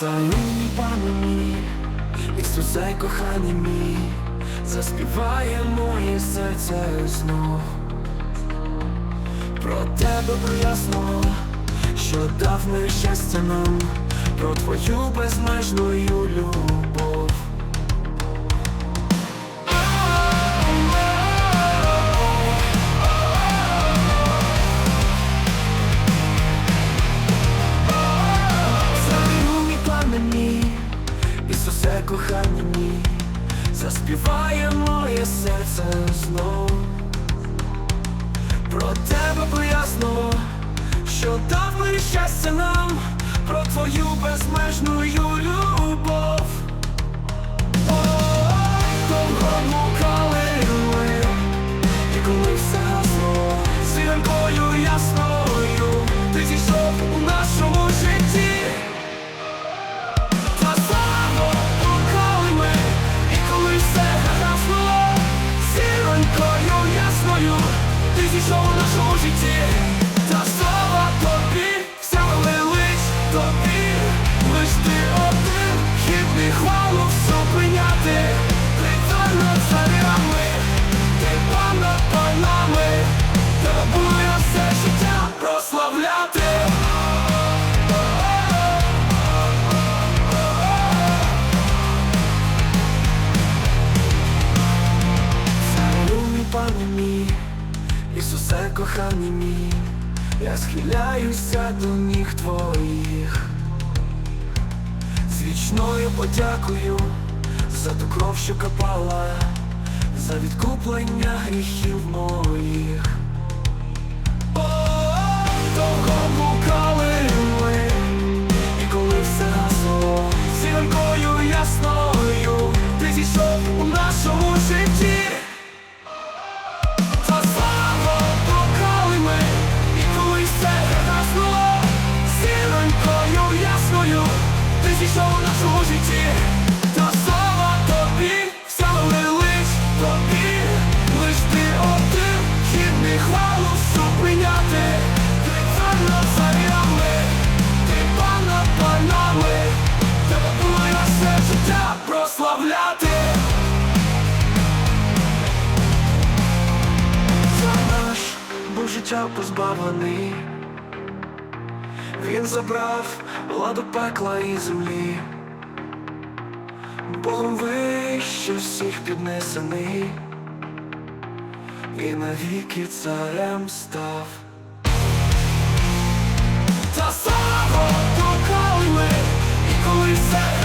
Салюй, пане мій, Ісусе, коханий мій, заспіває моє серце знов Про тебе проясно, що дав не щастя нам, про твою безмежну любов. Мій, заспіває моє серце знов. Про тебе поясно, що дав мені щастя нам, про твою безмежну любов. О-о-о, ми, We did. Мій, я схиляюся до ніг твоїх, з вічною подякую за ту кров, що капала, за відкуплення гріхів моїх. Прославляти. За наш був життя позбавлений, він забрав владу пекла і землі, Богом вище всіх піднесений, і навіки царем став. Та слава коли ми, і коли все